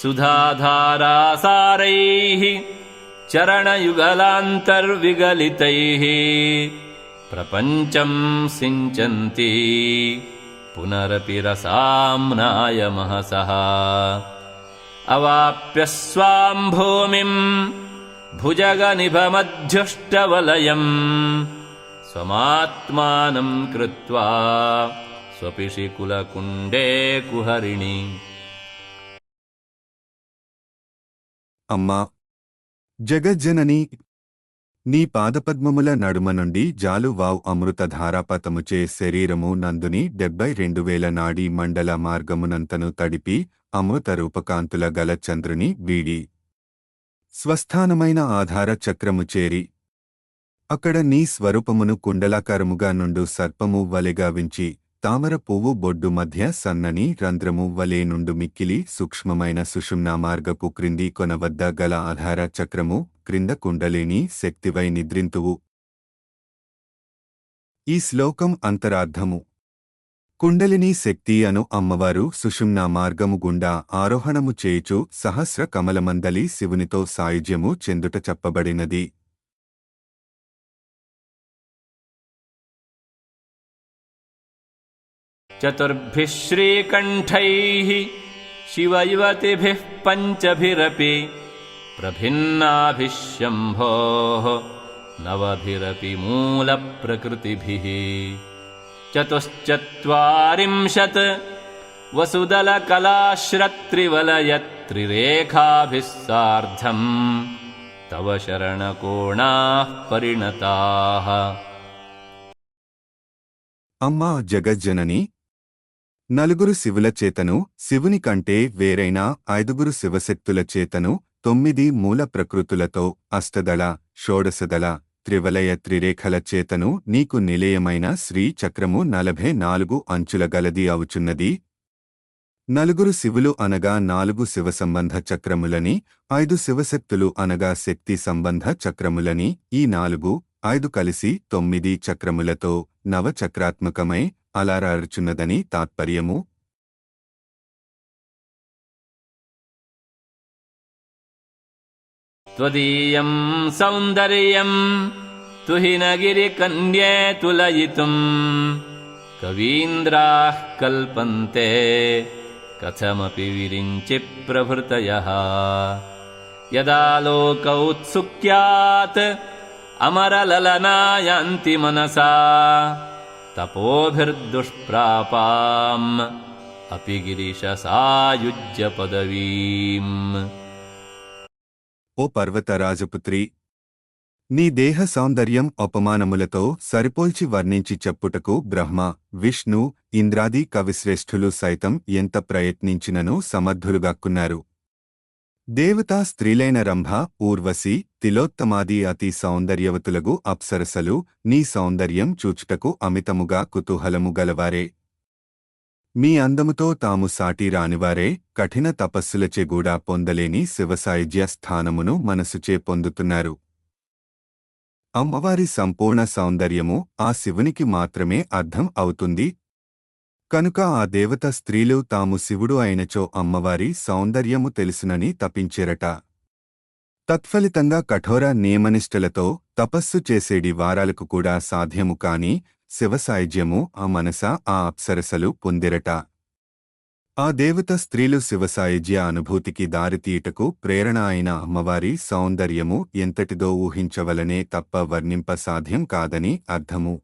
सुधाधारासारैः चरणयुगलान्तर्विगलितैः प्रपञ्चम् सिञ्चन्ति पुनरपि रसाम्नाय महसः। अवाप्य स्वाम् भूमिम् भुजगनिभमध्युष्टवलयम् स्वमात्मानम् कृत्वा स्वपिषि कुलकुण्डे कुहरिणि అమ్మా! జగజ్జనని నీ పాదపద్మముల నడుమ నుండి జాలువావ్ అమృతధారాపతముచే శరీరము నందుని డెబ్బై రెండు వేల నాడి మండల మార్గమునంతను తడిపి అమృత రూపకాంతుల గల చంద్రుని వీడి. స్వస్థానమైన ఆధార చక్రము చేరి అక్కడ నీ స్వరూపమును కుండలాకారముగా నుండు సర్పము వలెగా వించి తామర పువ్వు బొడ్డు మధ్య సన్నని రంధ్రము వలే నుండు మిక్కిలి సూక్ష్మమైన సుషుమ్నా మార్గపు క్రింది కొన వద్ద గల ఆధార చక్రము క్రింద కుండలిని శక్తివై నిద్రింతువు. ఈ శ్లోకం అంతరార్థము. కుండలిని శక్తి అను అమ్మవారు సుషుమ్నా మార్గము గుండా ఆరోహణము చేయుచు సహస్ర కమలమందలి శివునితో సాయుజ్యము చెందుట చెప్పబడినది. चतुर्भिः श्रीकण्ठैः शिवयुवतिभिः पञ्चभिरपि प्रभिन्नाभिः शम्भोः नवभिरपि मूलप्रकृतिभिः चतुश्चत्वारिंशत् वसुदलकलाश्रत्रिवलयत्रिरेखाभिः सार्धम् तव शरणकोणाः परिणताः। अम्मा जगज्जननी నలుగురు శివుల చేతను శివుని కంటే వేరైన ఐదుగురు శివశక్తుల చేతను తొమ్మిది మూల ప్రకృతులతో అష్టదళ షోడశదళ త్రివలయ త్రిరేఖల చేతను నీకు నిలయమైన శ్రీ చక్రము నలభై నాలుగు అంచుల గలది అవుచున్నది. నలుగురు శివులు అనగా నాలుగు శివ సంబంధ చక్రములని ఐదు శివశక్తులు అనగా శక్తి సంబంధ చక్రములని ఈ నాలుగు ఐదు కలిసి తొమ్మిది చక్రములతో నవచక్రాత్మకమై అలారారుచున్నదని తాత్పర్యము त्वदीयम् सौन्दर्यम् तुहिनगिरिकन्ये तुलयितुम् कवीन्द्राः कल्पन्ते कथमपि विरिञ्चि प्रभृतयः यदा लोकौत्सुक्यात् अमरललनायान्ति मनसा तपोभिर्दुष्प्रापाम् अपि गिरिशसायुज्य पदवीम् ఓ పర్వతరాజపుత్రి నీ దేహ సౌందర్యం అపమానములతో సరిపోల్చి వర్ణించి చెప్పుటకు బ్రహ్మ విష్ణు ఇంద్రాది కవిశ్రేష్ఠులు సైతం ఎంత ప్రయత్నించినను సమర్థులుగాక్కున్నారు దేవతా స్త్రీలైన రంభ ఊర్వశి తిలోత్తమాది అతి సౌందర్యవతులగు అప్సరసలు నీ సౌందర్యం చూచుటకు అమితముగా కుతూహలము గలవారే. మీ అందముతో తాము సాటి రానివారే కఠిన తపస్సులచే గూడా పొందలేని శివసాయుజ్య స్థానమును మనసుచే పొందుతున్నారు. అమ్మవారి సంపూర్ణ సౌందర్యము ఆ శివునికి మాత్రమే అర్థం అవుతుంది కనుక ఆ దేవత స్త్రీలు తాము శివుడు అయినచో అమ్మవారి సౌందర్యము తెలుసునని తపించేరట. తత్ఫలితంగా కఠోర నియమనిష్టలతో తపస్సు చేసేడి వారాలకు కూడా సాధ్యము కాని శివసాయుజ్యము ఆ మనస ఆ అప్సరసలు పొందిరట. ఆ దేవత స్త్రీలు శివసాయుజ్య అనుభూతికి దారితీయటకు ప్రేరణ అయిన అమ్మవారి సౌందర్యము ఎంతటిదో ఊహించవలనే తప్ప వర్ణింప సాధ్యం కాదని అర్థము.